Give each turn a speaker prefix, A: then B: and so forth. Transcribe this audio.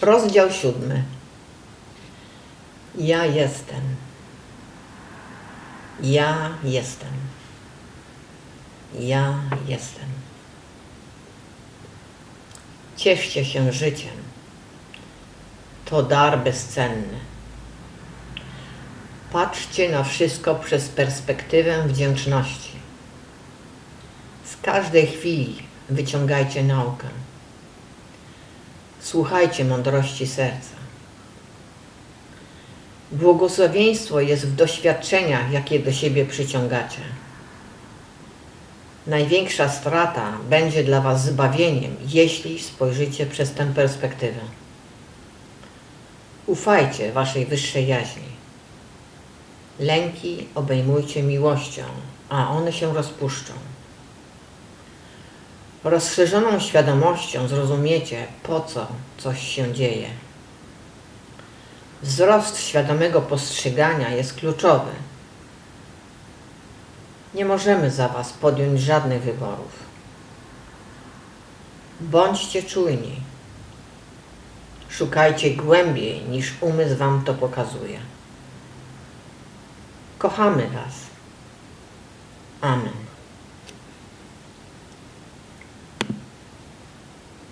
A: Rozdział siódmy. Ja jestem. Ja jestem. Ja jestem. Cieszcie się życiem. To dar bezcenny. Patrzcie na wszystko przez perspektywę wdzięczności. Z każdej chwili wyciągajcie naukę. Słuchajcie mądrości serca. Błogosławieństwo jest w doświadczeniach, jakie do siebie przyciągacie. Największa strata będzie dla Was zbawieniem, jeśli spojrzycie przez tę perspektywę. Ufajcie Waszej wyższej jaźni. Lęki obejmujcie miłością, a one się rozpuszczą. Rozszerzoną świadomością zrozumiecie, po co coś się dzieje. Wzrost świadomego postrzegania jest kluczowy. Nie możemy za Was podjąć żadnych wyborów. Bądźcie czujni. Szukajcie głębiej niż umysł Wam to pokazuje. Kochamy Was. Amen.